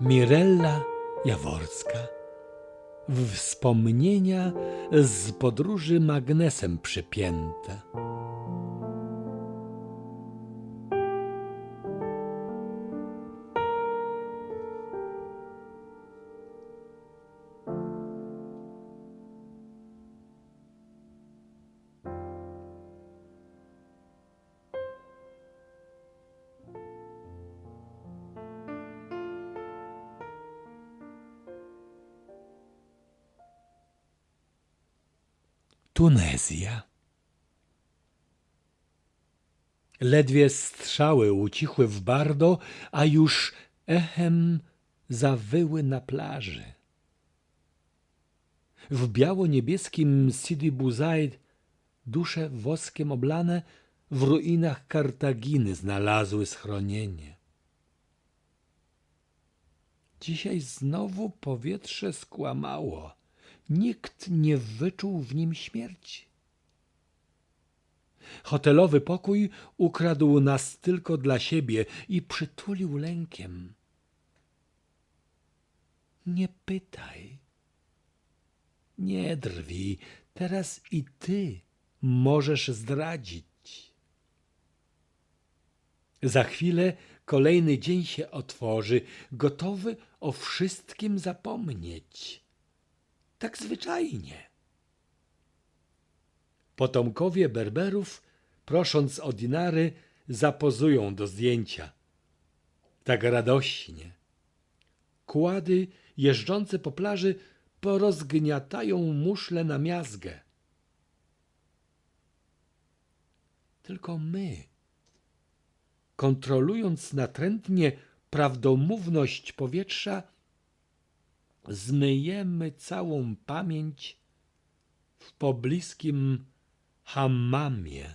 Mirella Jaworska Wspomnienia z podróży magnesem przypięte. Tunezja. Ledwie strzały ucichły w Bardo, a już echem zawyły na plaży. W biało-niebieskim Sidi Buzaid dusze woskiem oblane w ruinach Kartaginy znalazły schronienie. Dzisiaj znowu powietrze skłamało. Nikt nie wyczuł w nim śmierci. Hotelowy pokój ukradł nas tylko dla siebie i przytulił lękiem. Nie pytaj. Nie drwij, teraz i ty możesz zdradzić. Za chwilę kolejny dzień się otworzy, gotowy o wszystkim zapomnieć. Tak zwyczajnie. Potomkowie Berberów, prosząc o dinary, zapozują do zdjęcia. Tak radośnie. Kłady jeżdżące po plaży porozgniatają muszle na miazgę. Tylko my, kontrolując natrętnie prawdomówność powietrza, zmyjemy całą pamięć w pobliskim hammamie.